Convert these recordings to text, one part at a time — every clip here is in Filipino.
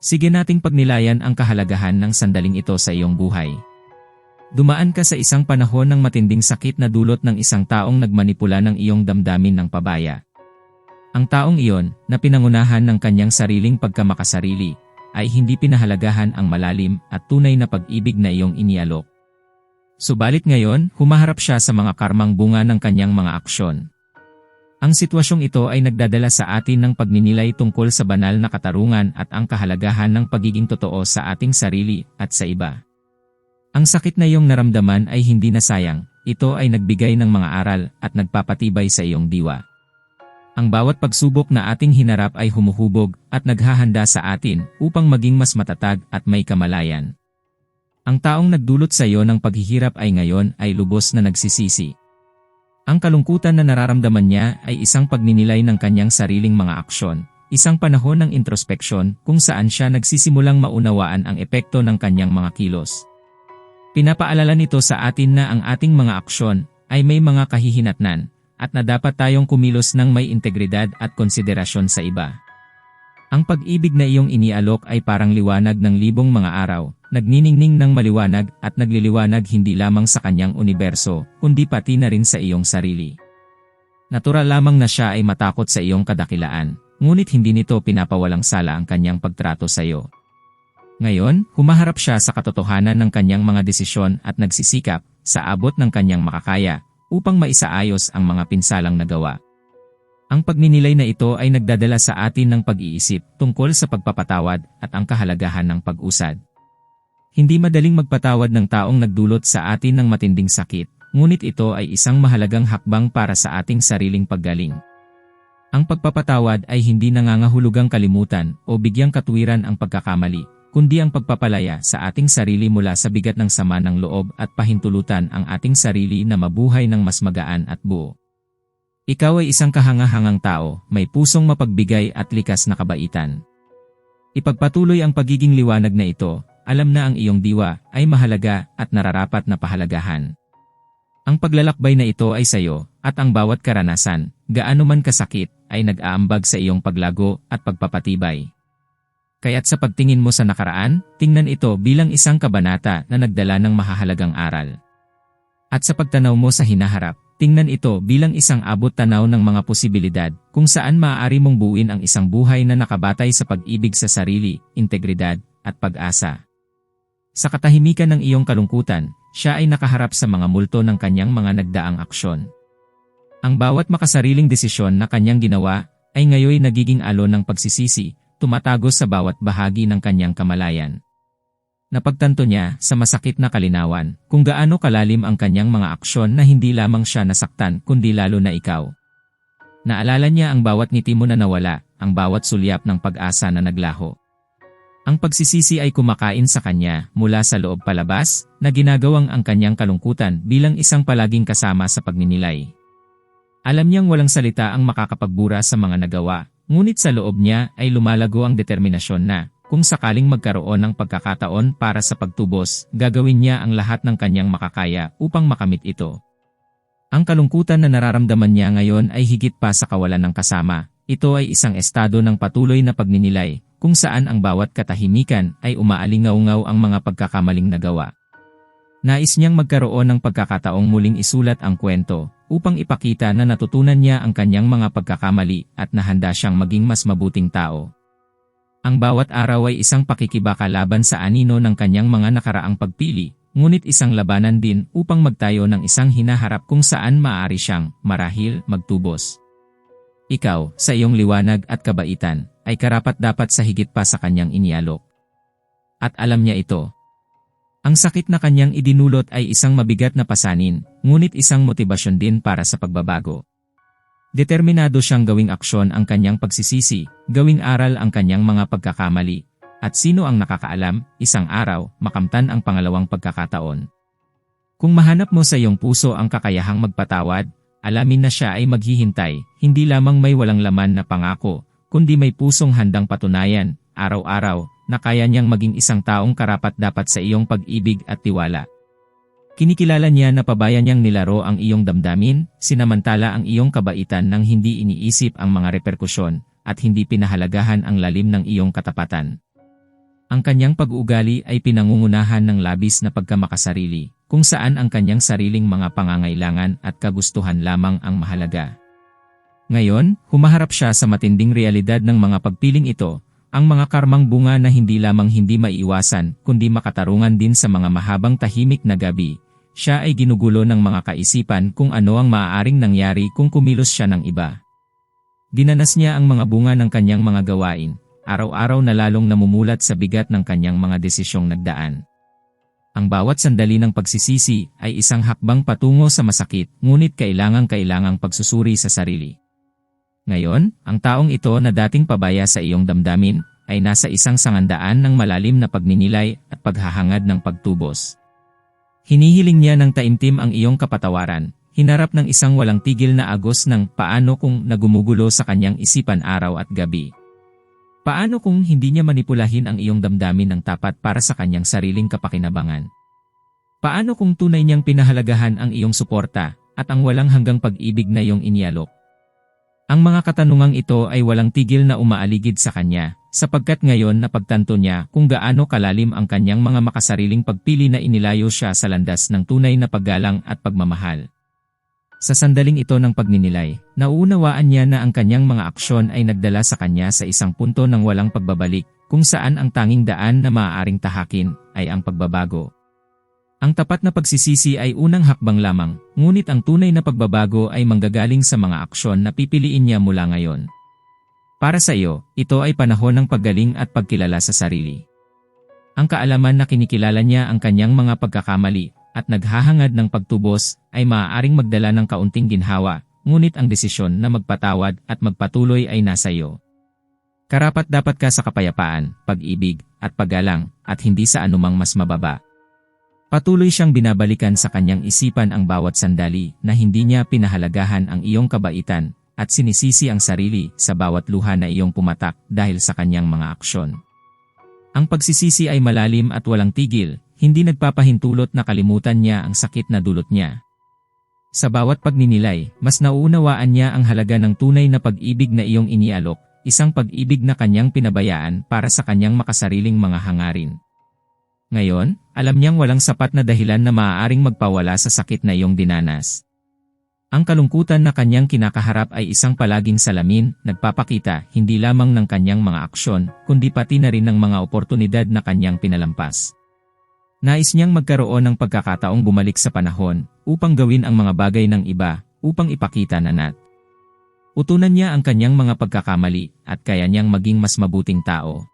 Sige nating pagnilayan ang kahalagahan ng sandaling ito sa iyong buhay. Dumaan ka sa isang panahon ng matinding sakit na dulot ng isang taong nagmanipula ng iyong damdamin ng pabaya. Ang taong iyon, na pinangunahan ng kanyang sariling pagkamakasarili, ay hindi pinahalagahan ang malalim at tunay na pag-ibig na iyong inialok. Subalit ngayon, humaharap siya sa mga karmang bunga ng kanyang mga aksyon. Ang sitwasyong ito ay nagdadala sa atin ng pagninilay tungkol sa banal na katarungan at ang kahalagahan ng pagiging totoo sa ating sarili at sa iba. Ang sakit na iyong naramdaman ay hindi na sayang, ito ay nagbigay ng mga aral at nagpapatibay sa iyong diwa. Ang bawat pagsubok na ating hinarap ay humuhubog at naghahanda sa atin upang maging mas matatag at may kamalayan. Ang taong nagdulot sa iyo ng paghihirap ay ngayon ay lubos na nagsisisi. Ang kalungkutan na nararamdaman niya ay isang pagninilay ng kanyang sariling mga aksyon, isang panahon ng introspeksyon kung saan siya nagsisimulang maunawaan ang epekto ng kanyang mga kilos. Pinapaalala nito sa atin na ang ating mga aksyon ay may mga kahihinatnan at na dapat tayong kumilos ng may integridad at konsiderasyon sa iba. Ang pag-ibig na iyong inialok ay parang liwanag ng libong mga araw, nagniningning ng maliwanag at nagliliwanag hindi lamang sa kanyang universo, kundi pati na rin sa iyong sarili. Natural lamang na siya ay matakot sa iyong kadakilaan, ngunit hindi nito pinapawalang sala ang kanyang pagtrato sa iyo. Ngayon, humaharap siya sa katotohanan ng kanyang mga desisyon at nagsisikap, sa abot ng kanyang makakaya, upang maisaayos ang mga pinsalang nagawa. Ang pagninilay na ito ay nagdadala sa atin ng pag-iisip tungkol sa pagpapatawad at ang kahalagahan ng pag-usad. Hindi madaling magpatawad ng taong nagdulot sa atin ng matinding sakit, ngunit ito ay isang mahalagang hakbang para sa ating sariling paggaling. Ang pagpapatawad ay hindi nangangahulugang kalimutan o bigyang katuwiran ang pagkakamali, kundi ang pagpapalaya sa ating sarili mula sa bigat ng sama ng loob at pahintulutan ang ating sarili na mabuhay ng mas magaan at buo. Ikaw ay isang kahangahangang tao, may pusong mapagbigay at likas na kabaitan. Ipagpatuloy ang pagiging liwanag na ito, alam na ang iyong diwa ay mahalaga at nararapat na pahalagahan. Ang paglalakbay na ito ay sayo, at ang bawat karanasan, gaano man kasakit, ay nag-aambag sa iyong paglago at pagpapatibay. Kaya't sa pagtingin mo sa nakaraan, tingnan ito bilang isang kabanata na nagdala ng mahahalagang aral. At sa pagtanaw mo sa hinaharap, Tingnan ito bilang isang abot tanaw ng mga posibilidad kung saan maaari mong buuin ang isang buhay na nakabatay sa pag-ibig sa sarili, integridad, at pag-asa. Sa katahimikan ng iyong kalungkutan, siya ay nakaharap sa mga multo ng kanyang mga nagdaang aksyon. Ang bawat makasariling desisyon na kanyang ginawa ay ngayoy nagiging alon ng pagsisisi, tumatagos sa bawat bahagi ng kanyang kamalayan. Napagtanto niya sa masakit na kalinawan kung gaano kalalim ang kanyang mga aksyon na hindi lamang siya nasaktan kundi lalo na ikaw. Naalala niya ang bawat ngiti mo na nawala, ang bawat sulyap ng pag-asa na naglaho. Ang pagsisisi ay kumakain sa kanya mula sa loob palabas na ginagawang ang kanyang kalungkutan bilang isang palaging kasama sa pagninilay. Alam niyang walang salita ang makakapagbura sa mga nagawa, ngunit sa loob niya ay lumalago ang determinasyon na, kung sakaling magkaroon ng pagkakataon para sa pagtubos, gagawin niya ang lahat ng kanyang makakaya upang makamit ito. Ang kalungkutan na nararamdaman niya ngayon ay higit pa sa kawalan ng kasama. Ito ay isang estado ng patuloy na pagninilay, kung saan ang bawat katahimikan ay umaalingaw-ngaw ang mga pagkakamaling nagawa. Nais niyang magkaroon ng pagkakataong muling isulat ang kwento, upang ipakita na natutunan niya ang kanyang mga pagkakamali at nahanda siyang maging mas mabuting tao. Ang bawat araw ay isang pakikibaka laban sa anino ng kanyang mga nakaraang pagpili, ngunit isang labanan din upang magtayo ng isang hinaharap kung saan maaari siyang, marahil, magtubos. Ikaw, sa iyong liwanag at kabaitan, ay karapat-dapat sa higit pa sa kanyang inialok. At alam niya ito. Ang sakit na kanyang idinulot ay isang mabigat na pasanin, ngunit isang motibasyon din para sa pagbabago. Determinado siyang gawing aksyon ang kanyang pagsisisi, gawing aral ang kanyang mga pagkakamali, at sino ang nakakaalam, isang araw, makamtan ang pangalawang pagkakataon. Kung mahanap mo sa iyong puso ang kakayahang magpatawad, alamin na siya ay maghihintay, hindi lamang may walang laman na pangako, kundi may pusong handang patunayan, araw-araw, na kaya niyang maging isang taong karapat dapat sa iyong pag-ibig at tiwala. Kinikilala niya na pabayan niyang nilaro ang iyong damdamin, sinamantala ang iyong kabaitan nang hindi iniisip ang mga reperkusyon, at hindi pinahalagahan ang lalim ng iyong katapatan. Ang kanyang pag-uugali ay pinangungunahan ng labis na pagkamakasarili, kung saan ang kanyang sariling mga pangangailangan at kagustuhan lamang ang mahalaga. Ngayon, humaharap siya sa matinding realidad ng mga pagpiling ito, ang mga karmang bunga na hindi lamang hindi maiiwasan, kundi makatarungan din sa mga mahabang tahimik na gabi. Siya ay ginugulo ng mga kaisipan kung ano ang maaaring nangyari kung kumilos siya ng iba. Dinanas niya ang mga bunga ng kanyang mga gawain, araw-araw na lalong namumulat sa bigat ng kanyang mga desisyong nagdaan. Ang bawat sandali ng pagsisisi ay isang hakbang patungo sa masakit, ngunit kailangang-kailangang pagsusuri sa sarili. Ngayon, ang taong ito na dating pabaya sa iyong damdamin, ay nasa isang sangandaan ng malalim na pagninilay at paghahangad ng pagtubos. Hinihiling niya ng taimtim ang iyong kapatawaran, hinarap ng isang walang tigil na agos ng paano kung nagumugulo sa kanyang isipan araw at gabi. Paano kung hindi niya manipulahin ang iyong damdamin ng tapat para sa kanyang sariling kapakinabangan? Paano kung tunay niyang pinahalagahan ang iyong suporta at ang walang hanggang pag-ibig na iyong inyalok? Ang mga katanungang ito ay walang tigil na umaaligid sa kanya, sapagkat ngayon napagtanto niya kung gaano kalalim ang kanyang mga makasariling pagpili na inilayo siya sa landas ng tunay na paggalang at pagmamahal. Sa sandaling ito ng pagninilay, nauunawaan niya na ang kanyang mga aksyon ay nagdala sa kanya sa isang punto ng walang pagbabalik, kung saan ang tanging daan na maaaring tahakin ay ang pagbabago. Ang tapat na pagsisisi ay unang hakbang lamang, ngunit ang tunay na pagbabago ay manggagaling sa mga aksyon na pipiliin niya mula ngayon. Para sa iyo, ito ay panahon ng paggaling at pagkilala sa sarili. Ang kaalaman na kinikilala niya ang kanyang mga pagkakamali at naghahangad ng pagtubos ay maaaring magdala ng kaunting ginhawa, ngunit ang desisyon na magpatawad at magpatuloy ay nasa iyo. Karapat dapat ka sa kapayapaan, pag-ibig, at paggalang, at hindi sa anumang mas mababa. Patuloy siyang binabalikan sa kanyang isipan ang bawat sandali na hindi niya pinahalagahan ang iyong kabaitan at sinisisi ang sarili sa bawat luha na iyong pumatak dahil sa kanyang mga aksyon. Ang pagsisisi ay malalim at walang tigil, hindi nagpapahintulot na kalimutan niya ang sakit na dulot niya. Sa bawat pagninilay, mas nauunawaan niya ang halaga ng tunay na pag-ibig na iyong inialok, isang pag-ibig na kanyang pinabayaan para sa kanyang makasariling mga hangarin. Ngayon, alam niyang walang sapat na dahilan na maaaring magpawala sa sakit na iyong dinanas. Ang kalungkutan na kanyang kinakaharap ay isang palaging salamin, nagpapakita hindi lamang ng kanyang mga aksyon, kundi pati na rin ng mga oportunidad na kanyang pinalampas. Nais niyang magkaroon ng pagkakataong bumalik sa panahon upang gawin ang mga bagay ng iba upang ipakita na nat. Utunan niya ang kanyang mga pagkakamali at kaya niyang maging mas mabuting tao.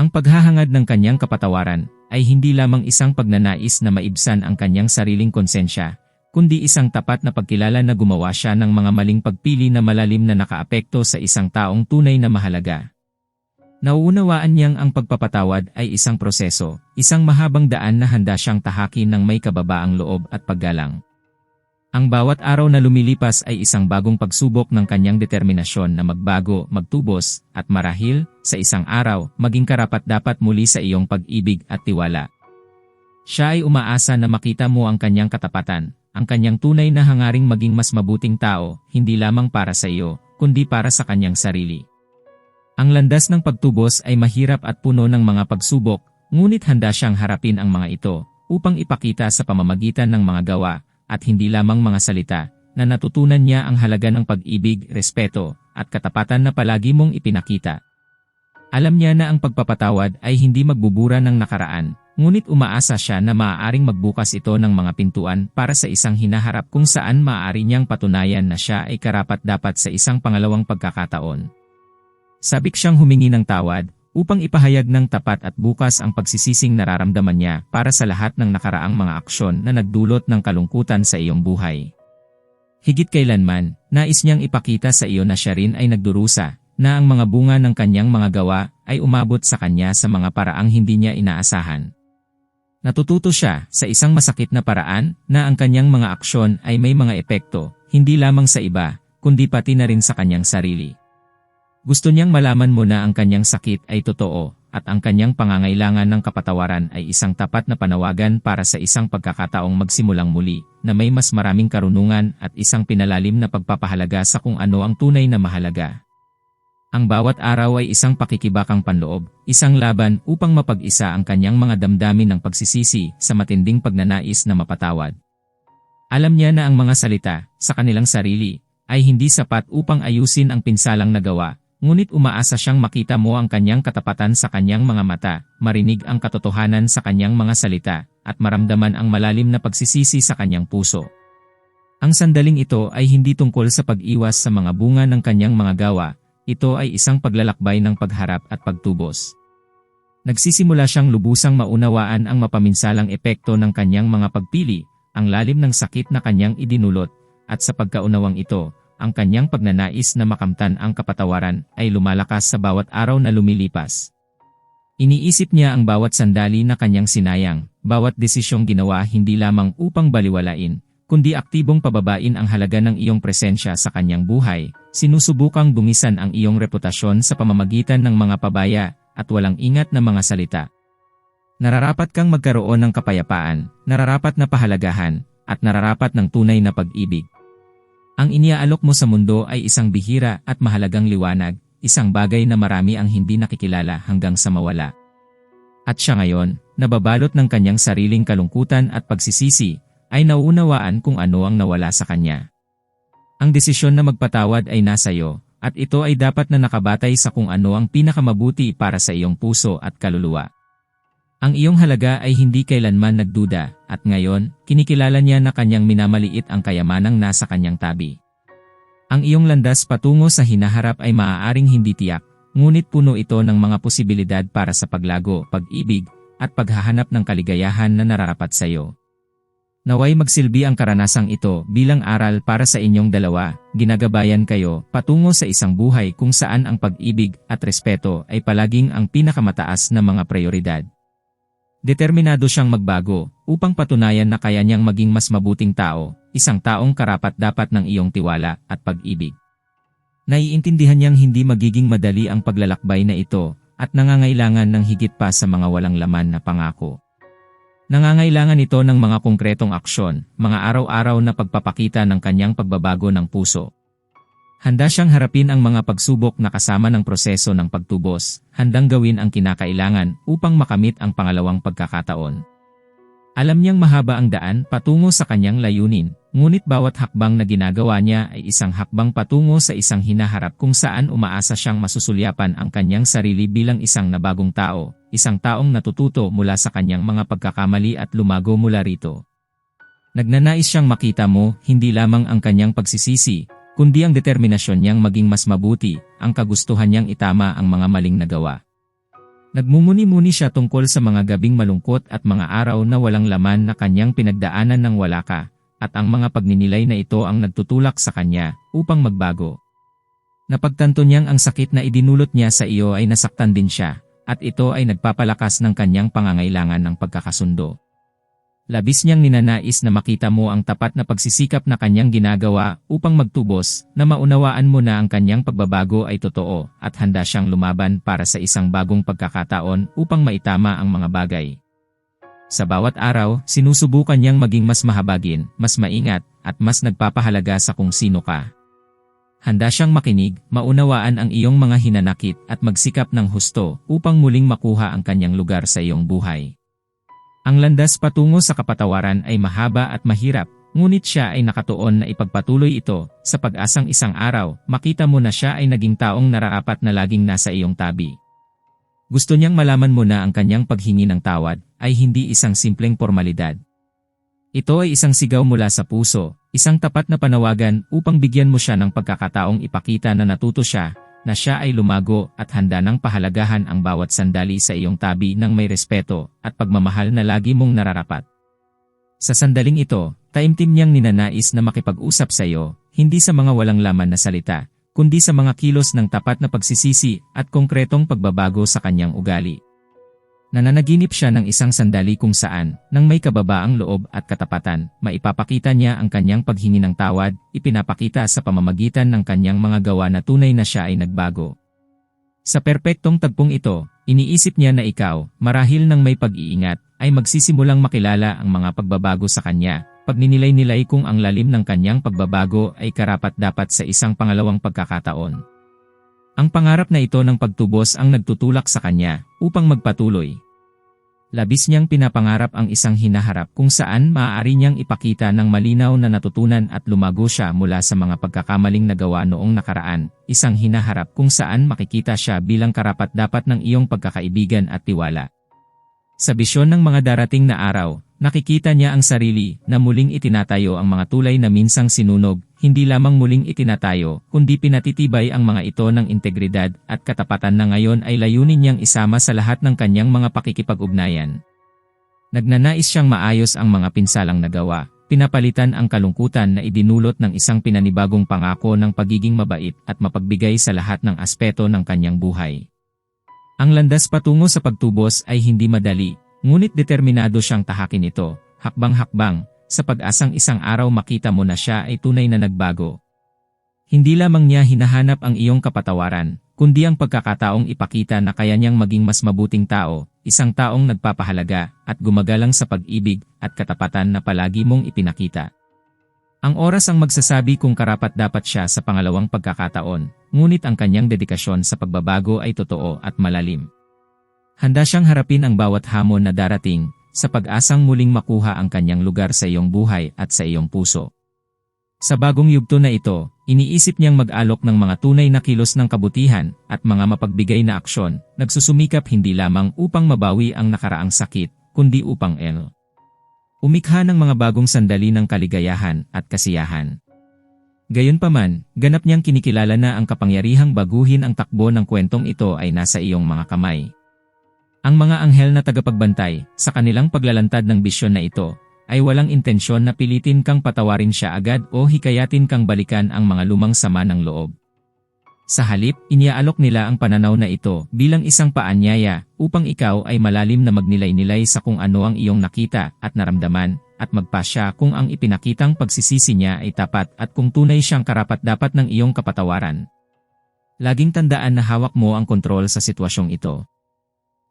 Ang paghahangad ng kanyang kapatawaran ay hindi lamang isang pagnanais na maibsan ang kanyang sariling konsensya, kundi isang tapat na pagkilala na gumawa siya ng mga maling pagpili na malalim na nakaapekto sa isang taong tunay na mahalaga. Nauunawaan niyang ang pagpapatawad ay isang proseso, isang mahabang daan na handa siyang tahakin ng may kababaang loob at paggalang. Ang bawat araw na lumilipas ay isang bagong pagsubok ng kanyang determinasyon na magbago, magtubos, at marahil, sa isang araw, maging karapat-dapat muli sa iyong pag-ibig at tiwala. Siya ay umaasa na makita mo ang kanyang katapatan, ang kanyang tunay na hangaring maging mas mabuting tao, hindi lamang para sa iyo, kundi para sa kanyang sarili. Ang landas ng pagtubos ay mahirap at puno ng mga pagsubok, ngunit handa siyang harapin ang mga ito upang ipakita sa pamamagitan ng mga gawa at hindi lamang mga salita na natutunan niya ang halaga ng pag-ibig, respeto, at katapatan na palagi mong ipinakita. Alam niya na ang pagpapatawad ay hindi magbubura ng nakaraan, ngunit umaasa siya na maaaring magbukas ito ng mga pintuan para sa isang hinaharap kung saan maaari niyang patunayan na siya ay karapat dapat sa isang pangalawang pagkakataon. Sabik siyang humingi ng tawad upang ipahayag ng tapat at bukas ang pagsisising nararamdaman niya para sa lahat ng nakaraang mga aksyon na nagdulot ng kalungkutan sa iyong buhay. Higit kailanman, nais niyang ipakita sa iyo na siya rin ay nagdurusa, na ang mga bunga ng kanyang mga gawa ay umabot sa kanya sa mga paraang hindi niya inaasahan. Natututo siya sa isang masakit na paraan na ang kanyang mga aksyon ay may mga epekto, hindi lamang sa iba, kundi pati na rin sa kanyang sarili. Gusto niyang malaman mo na ang kanyang sakit ay totoo, at ang kanyang pangangailangan ng kapatawaran ay isang tapat na panawagan para sa isang pagkakataong magsimulang muli, na may mas maraming karunungan at isang pinalalim na pagpapahalaga sa kung ano ang tunay na mahalaga. Ang bawat araw ay isang pakikibakang panloob, isang laban upang mapag-isa ang kanyang mga damdamin ng pagsisisi sa matinding pagnanais na mapatawad. Alam niya na ang mga salita, sa kanilang sarili, ay hindi sapat upang ayusin ang pinsalang nagawa, ngunit umaasa siyang makita mo ang kanyang katapatan sa kanyang mga mata, marinig ang katotohanan sa kanyang mga salita, at maramdaman ang malalim na pagsisisi sa kanyang puso. Ang sandaling ito ay hindi tungkol sa pag-iwas sa mga bunga ng kanyang mga gawa, ito ay isang paglalakbay ng pagharap at pagtubos. Nagsisimula siyang lubusang maunawaan ang mapaminsalang epekto ng kanyang mga pagpili, ang lalim ng sakit na kanyang idinulot, at sa pagkaunawang ito, ang kanyang pagnanais na makamtan ang kapatawaran ay lumalakas sa bawat araw na lumilipas. Iniisip niya ang bawat sandali na kanyang sinayang, bawat desisyong ginawa hindi lamang upang baliwalain, kundi aktibong pababain ang halaga ng iyong presensya sa kanyang buhay, sinusubukang bungisan ang iyong reputasyon sa pamamagitan ng mga pabaya at walang ingat na mga salita. Nararapat kang magkaroon ng kapayapaan, nararapat na pahalagahan, at nararapat ng tunay na pag-ibig. Ang iniaalok mo sa mundo ay isang bihira at mahalagang liwanag, isang bagay na marami ang hindi nakikilala hanggang sa mawala. At siya ngayon, nababalot ng kanyang sariling kalungkutan at pagsisisi, ay nauunawaan kung ano ang nawala sa kanya. Ang desisyon na magpatawad ay nasa iyo, at ito ay dapat na nakabatay sa kung ano ang pinakamabuti para sa iyong puso at kaluluwa. Ang iyong halaga ay hindi kailanman nagduda, at ngayon, kinikilala niya na kanyang minamaliit ang kayamanang nasa kanyang tabi. Ang iyong landas patungo sa hinaharap ay maaaring hindi tiyak, ngunit puno ito ng mga posibilidad para sa paglago, pag-ibig, at paghahanap ng kaligayahan na nararapat sa iyo. Naway magsilbi ang karanasang ito bilang aral para sa inyong dalawa, ginagabayan kayo patungo sa isang buhay kung saan ang pag-ibig at respeto ay palaging ang pinakamataas na mga prioridad. Determinado siyang magbago upang patunayan na kaya niyang maging mas mabuting tao, isang taong karapat-dapat ng iyong tiwala at pag-ibig. Naiintindihan niyang hindi magiging madali ang paglalakbay na ito at nangangailangan ng higit pa sa mga walang laman na pangako. Nangangailangan ito ng mga konkretong aksyon, mga araw-araw na pagpapakita ng kanyang pagbabago ng puso. Handa siyang harapin ang mga pagsubok na kasama ng proseso ng pagtubos, handang gawin ang kinakailangan upang makamit ang pangalawang pagkakataon. Alam niyang mahaba ang daan patungo sa kanyang layunin, ngunit bawat hakbang na ginagawa niya ay isang hakbang patungo sa isang hinaharap kung saan umaasa siyang masusulyapan ang kanyang sarili bilang isang nabagong tao, isang taong natututo mula sa kanyang mga pagkakamali at lumago mula rito. Nagnanais siyang makita mo hindi lamang ang kanyang pagsisisi, kundi ang determinasyon niyang maging mas mabuti, ang kagustuhan niyang itama ang mga maling nagawa. Nagmumuni-muni siya tungkol sa mga gabing malungkot at mga araw na walang laman na kanyang pinagdaanan ng wala ka, at ang mga pagninilay na ito ang nagtutulak sa kanya upang magbago. Napagtanto niyang ang sakit na idinulot niya sa iyo ay nasaktan din siya, at ito ay nagpapalakas ng kanyang pangangailangan ng pagkakasundo. Labis niyang ninanais na makita mo ang tapat na pagsisikap na kanyang ginagawa upang magtubos na maunawaan mo na ang kanyang pagbabago ay totoo at handa siyang lumaban para sa isang bagong pagkakataon upang maitama ang mga bagay. Sa bawat araw, sinusubukan niyang maging mas mahabagin, mas maingat, at mas nagpapahalaga sa kung sino ka. Handa siyang makinig, maunawaan ang iyong mga hinanakit at magsikap ng husto upang muling makuha ang kanyang lugar sa iyong buhay. Ang landas patungo sa kapatawaran ay mahaba at mahirap, ngunit siya ay nakatuon na ipagpatuloy ito, sa pag-asang isang araw, makita mo na siya ay naging taong naraapat na laging nasa iyong tabi. Gusto niyang malaman mo na ang kanyang paghingi ng tawad ay hindi isang simpleng formalidad. Ito ay isang sigaw mula sa puso, isang tapat na panawagan upang bigyan mo siya ng pagkakataong ipakita na natuto siya na siya ay lumago at handa ng pahalagahan ang bawat sandali sa iyong tabi ng may respeto at pagmamahal na lagi mong nararapat. Sa sandaling ito, taimtim niyang ninanais na makipag-usap sa iyo, hindi sa mga walang laman na salita, kundi sa mga kilos ng tapat na pagsisisi at konkretong pagbabago sa kanyang ugali. Nananaginip siya ng isang sandali kung saan, nang may kababaang loob at katapatan, maipapakita niya ang kanyang paghingi ng tawad, ipinapakita sa pamamagitan ng kanyang mga gawa na tunay na siya ay nagbago. Sa perpektong tagpong ito, iniisip niya na ikaw, marahil ng may pag-iingat, ay magsisimulang makilala ang mga pagbabago sa kanya, pagninilay-nilay kung ang lalim ng kanyang pagbabago ay karapat dapat sa isang pangalawang pagkakataon. Ang pangarap na ito ng pagtubos ang nagtutulak sa kanya upang magpatuloy. Labis niyang pinapangarap ang isang hinaharap kung saan maaari niyang ipakita ng malinaw na natutunan at lumago siya mula sa mga pagkakamaling nagawa noong nakaraan, isang hinaharap kung saan makikita siya bilang karapat-dapat ng iyong pagkakaibigan at tiwala. Sa bisyon ng mga darating na araw, nakikita niya ang sarili na muling itinatayo ang mga tulay na minsang sinunog, hindi lamang muling itinatayo, kundi pinatitibay ang mga ito ng integridad at katapatan na ngayon ay layunin niyang isama sa lahat ng kanyang mga pakikipag-ugnayan. Nagnanais siyang maayos ang mga pinsalang nagawa, pinapalitan ang kalungkutan na idinulot ng isang pinanibagong pangako ng pagiging mabait at mapagbigay sa lahat ng aspeto ng kanyang buhay. Ang landas patungo sa pagtubos ay hindi madali, ngunit determinado siyang tahakin ito, hakbang-hakbang, sa pag-asang isang araw makita mo na siya ay tunay na nagbago. Hindi lamang niya hinahanap ang iyong kapatawaran, kundi ang pagkakataong ipakita na kaya niyang maging mas mabuting tao, isang taong nagpapahalaga at gumagalang sa pag-ibig at katapatan na palagi mong ipinakita. Ang oras ang magsasabi kung karapat dapat siya sa pangalawang pagkakataon, ngunit ang kanyang dedikasyon sa pagbabago ay totoo at malalim. Handa siyang harapin ang bawat hamon na darating, sa pag-asang muling makuha ang kanyang lugar sa iyong buhay at sa iyong puso. Sa bagong yugto na ito, iniisip niyang mag-alok ng mga tunay na kilos ng kabutihan at mga mapagbigay na aksyon, nagsusumikap hindi lamang upang mabawi ang nakaraang sakit, kundi upang el. Umikha ng mga bagong sandali ng kaligayahan at kasiyahan. Gayunpaman, ganap niyang kinikilala na ang kapangyarihang baguhin ang takbo ng kwentong ito ay nasa iyong mga kamay. Ang mga anghel na tagapagbantay, sa kanilang paglalantad ng bisyon na ito, ay walang intensyon na pilitin kang patawarin siya agad o hikayatin kang balikan ang mga lumang sama ng loob. Sa halip, iniaalok nila ang pananaw na ito bilang isang paanyaya upang ikaw ay malalim na magnilay-nilay sa kung ano ang iyong nakita at naramdaman at magpasya kung ang ipinakitang pagsisisi niya ay tapat at kung tunay siyang karapat-dapat ng iyong kapatawaran. Laging tandaan na hawak mo ang kontrol sa sitwasyong ito.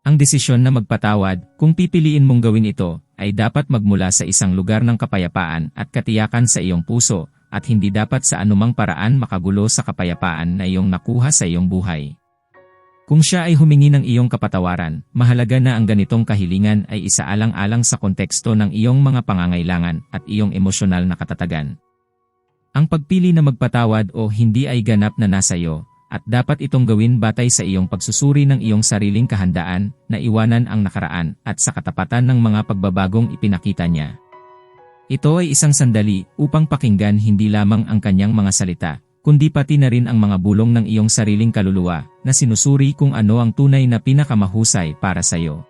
Ang desisyon na magpatawad, kung pipiliin mong gawin ito, ay dapat magmula sa isang lugar ng kapayapaan at katiyakan sa iyong puso at hindi dapat sa anumang paraan makagulo sa kapayapaan na iyong nakuha sa iyong buhay. Kung siya ay humingi ng iyong kapatawaran, mahalaga na ang ganitong kahilingan ay isaalang-alang sa konteksto ng iyong mga pangangailangan at iyong emosyonal na katatagan. Ang pagpili na magpatawad o hindi ay ganap na nasa iyo, at dapat itong gawin batay sa iyong pagsusuri ng iyong sariling kahandaan na iwanan ang nakaraan at sa katapatan ng mga pagbabagong ipinakita niya. Ito ay isang sandali upang pakinggan hindi lamang ang kanyang mga salita, kundi pati na rin ang mga bulong ng iyong sariling kaluluwa na sinusuri kung ano ang tunay na pinakamahusay para sa iyo.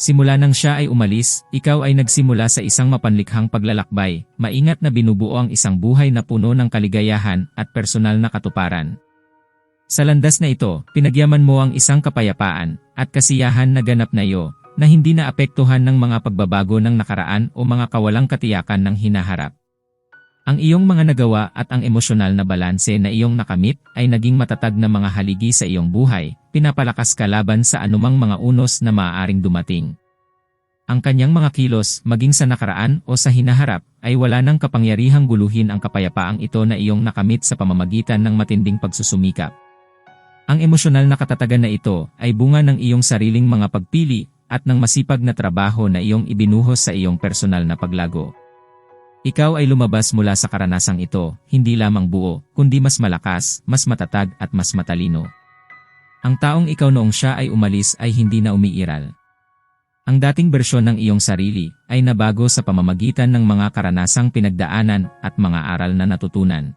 Simula nang siya ay umalis, ikaw ay nagsimula sa isang mapanlikhang paglalakbay, maingat na binubuo ang isang buhay na puno ng kaligayahan at personal na katuparan. Sa landas na ito, pinagyaman mo ang isang kapayapaan at kasiyahan na ganap na iyo na hindi naapektuhan ng mga pagbabago ng nakaraan o mga kawalang katiyakan ng hinaharap. Ang iyong mga nagawa at ang emosyonal na balanse na iyong nakamit ay naging matatag na mga haligi sa iyong buhay, pinapalakas ka laban sa anumang mga unos na maaaring dumating. Ang kanyang mga kilos, maging sa nakaraan o sa hinaharap, ay wala nang kapangyarihang guluhin ang kapayapaang ito na iyong nakamit sa pamamagitan ng matinding pagsusumikap. Ang emosyonal na katatagan na ito ay bunga ng iyong sariling mga pagpili at ng masipag na trabaho na iyong ibinuhos sa iyong personal na paglago. Ikaw ay lumabas mula sa karanasang ito, hindi lamang buo, kundi mas malakas, mas matatag at mas matalino. Ang taong ikaw noong siya ay umalis ay hindi na umiiral. Ang dating bersyon ng iyong sarili ay nabago sa pamamagitan ng mga karanasang pinagdaanan at mga aral na natutunan.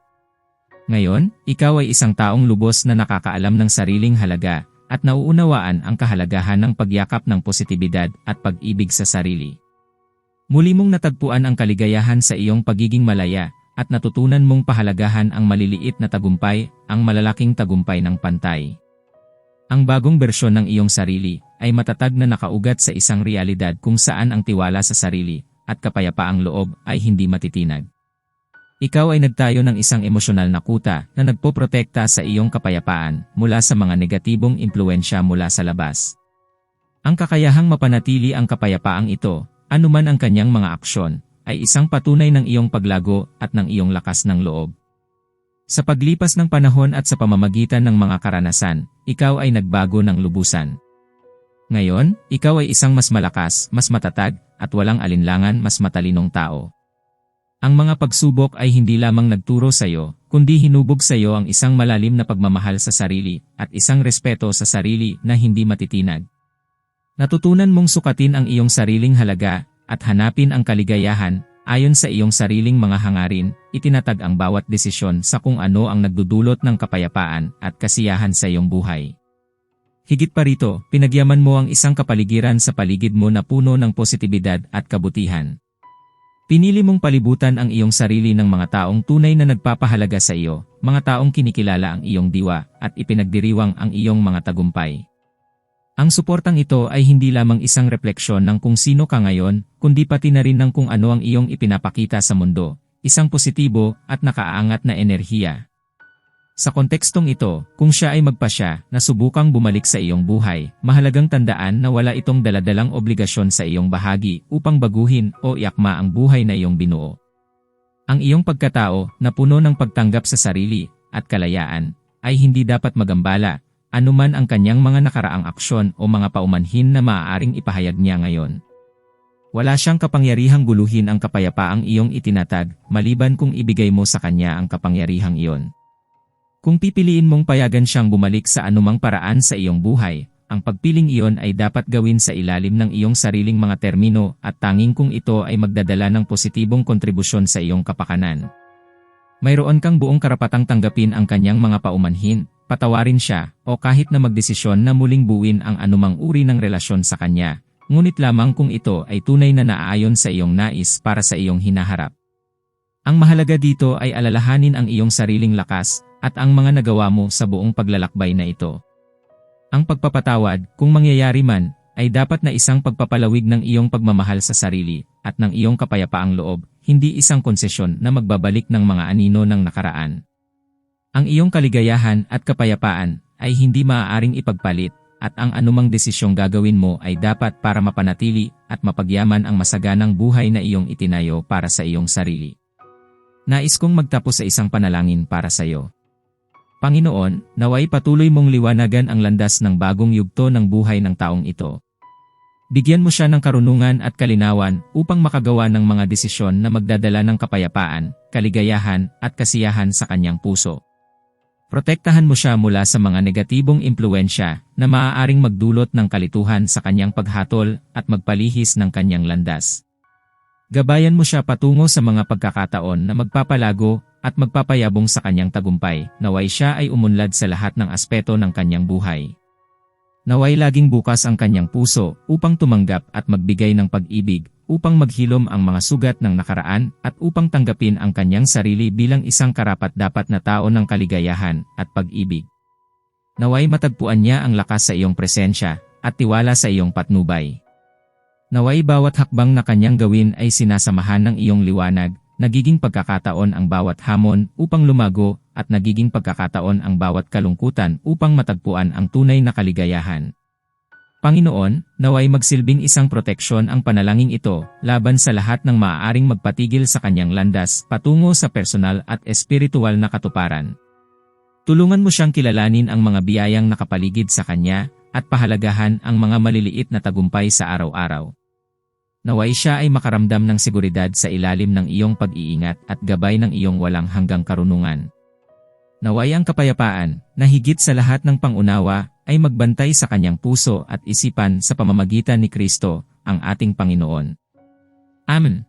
Ngayon, ikaw ay isang taong lubos na nakakaalam ng sariling halaga at nauunawaan ang kahalagahan ng pagyakap ng positibidad at pag-ibig sa sarili. Muli mong natagpuan ang kaligayahan sa iyong pagiging malaya at natutunan mong pahalagahan ang maliliit na tagumpay, ang malalaking tagumpay ng pantay. Ang bagong bersyon ng iyong sarili ay matatag na nakaugat sa isang realidad kung saan ang tiwala sa sarili at kapayapaang loob ay hindi matitinag. Ikaw ay nagtayo ng isang emosyonal na kuta na nagpoprotekta sa iyong kapayapaan mula sa mga negatibong impluensya mula sa labas. Ang kakayahang mapanatili ang kapayapaang ito, anuman ang kanyang mga aksyon, ay isang patunay ng iyong paglago at ng iyong lakas ng loob. Sa paglipas ng panahon at sa pamamagitan ng mga karanasan, ikaw ay nagbago ng lubusan. Ngayon, ikaw ay isang mas malakas, mas matatag, at walang alinlangan mas matalinong tao. Ang mga pagsubok ay hindi lamang nagturo sa iyo, kundi hinubog sa iyo ang isang malalim na pagmamahal sa sarili at isang respeto sa sarili na hindi matitinag. Natutunan mong sukatin ang iyong sariling halaga at hanapin ang kaligayahan ayon sa iyong sariling mga hangarin, itinatag ang bawat desisyon sa kung ano ang nagdudulot ng kapayapaan at kasiyahan sa iyong buhay. Higit pa rito, pinagyaman mo ang isang kapaligiran sa paligid mo na puno ng positibidad at kabutihan. Pinili mong palibutan ang iyong sarili ng mga taong tunay na nagpapahalaga sa iyo, mga taong kinikilala ang iyong diwa at ipinagdiriwang ang iyong mga tagumpay. Ang suportang ito ay hindi lamang isang refleksyon ng kung sino ka ngayon, kundi pati na rin ng kung ano ang iyong ipinapakita sa mundo, isang positibo at nakaaangat na enerhiya. Sa kontekstong ito, kung siya ay magpasya na subukang bumalik sa iyong buhay, mahalagang tandaan na wala itong daladalang obligasyon sa iyong bahagi upang baguhin o iakma ang buhay na iyong binuo. Ang iyong pagkatao na puno ng pagtanggap sa sarili at kalayaan ay hindi dapat magambala anuman ang kanyang mga nakaraang aksyon o mga paumanhin na maaaring ipahayag niya ngayon. Wala siyang kapangyarihang guluhin ang kapayapaang iyong itinatag maliban kung ibigay mo sa kanya ang kapangyarihang iyon. Kung pipiliin mong payagan siyang bumalik sa anumang paraan sa iyong buhay, ang pagpiling iyon ay dapat gawin sa ilalim ng iyong sariling mga termino at tanging kung ito ay magdadala ng positibong kontribusyon sa iyong kapakanan. Mayroon kang buong karapatang tanggapin ang kanyang mga paumanhin, patawarin siya, o kahit na magdesisyon na muling buwin ang anumang uri ng relasyon sa kanya, ngunit lamang kung ito ay tunay na naaayon sa iyong nais para sa iyong hinaharap. Ang mahalaga dito ay alalahanin ang iyong sariling lakas at ang mga nagawa mo sa buong paglalakbay na ito. Ang pagpapatawad, kung mangyayari man, ay dapat na isang pagpapalawig ng iyong pagmamahal sa sarili at ng iyong kapayapaang loob, hindi isang konsesyon na magbabalik ng mga anino ng nakaraan. Ang iyong kaligayahan at kapayapaan ay hindi maaaring ipagpalit at ang anumang desisyong gagawin mo ay dapat para mapanatili at mapagyaman ang masaganang buhay na iyong itinayo para sa iyong sarili. Nais kong magtapos sa isang panalangin para sa iyo. Panginoon, naway patuloy mong liwanagan ang landas ng bagong yugto ng buhay ng taong ito. Bigyan mo siya ng karunungan at kalinawan upang makagawa ng mga desisyon na magdadala ng kapayapaan, kaligayahan at kasiyahan sa kanyang puso. Protektahan mo siya mula sa mga negatibong impluensya na maaaring magdulot ng kalituhan sa kanyang paghatol at magpalihis ng kanyang landas. Gabayan mo siya patungo sa mga pagkakataon na magpapalago at magpapayabong sa kanyang tagumpay, naway siya ay umunlad sa lahat ng aspeto ng kanyang buhay. Naway laging bukas ang kanyang puso upang tumanggap at magbigay ng pag-ibig, upang maghilom ang mga sugat ng nakaraan at upang tanggapin ang kanyang sarili bilang isang karapat-dapat na tao ng kaligayahan at pag-ibig. Naway matagpuan niya ang lakas sa iyong presensya at tiwala sa iyong patnubay. Naway bawat hakbang na kanyang gawin ay sinasamahan ng iyong liwanag, nagiging pagkakataon ang bawat hamon upang lumago at nagiging pagkakataon ang bawat kalungkutan upang matagpuan ang tunay na kaligayahan. Panginoon, naway magsilbing isang proteksyon ang panalangin ito laban sa lahat ng maaaring magpatigil sa kanyang landas patungo sa personal at espiritual na katuparan. Tulungan mo siyang kilalanin ang mga biyayang nakapaligid sa kanya at pahalagahan ang mga maliliit na tagumpay sa araw-araw. Naway siya ay makaramdam ng seguridad sa ilalim ng iyong pag-iingat at gabay ng iyong walang hanggang karunungan. Naway ang kapayapaan, na higit sa lahat ng pangunawa, ay magbantay sa kanyang puso at isipan sa pamamagitan ni Kristo, ang ating Panginoon. Amen.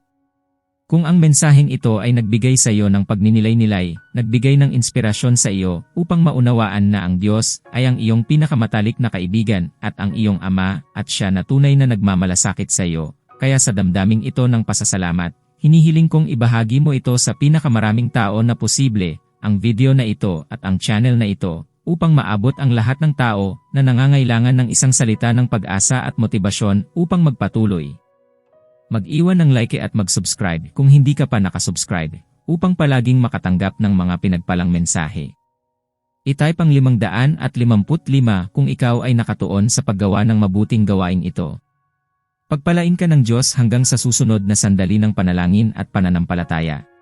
Kung ang mensaheng ito ay nagbigay sa iyo ng pagninilay-nilay, nagbigay ng inspirasyon sa iyo upang maunawaan na ang Diyos ay ang iyong pinakamatalik na kaibigan at ang iyong Ama at siya na tunay na nagmamalasakit sa iyo, kaya sa damdaming ito ng pasasalamat, hinihiling kong ibahagi mo ito sa pinakamaraming tao na posible, ang video na ito at ang channel na ito, upang maabot ang lahat ng tao na nangangailangan ng isang salita ng pag-asa at motibasyon upang magpatuloy. Mag-iwan ng like at mag-subscribe kung hindi ka pa nakasubscribe upang palaging makatanggap ng mga pinagpalang mensahe. Itype ang 555 kung ikaw ay nakatuon sa paggawa ng mabuting gawain ito. Pagpalain ka ng Diyos hanggang sa susunod na sandali ng panalangin at pananampalataya.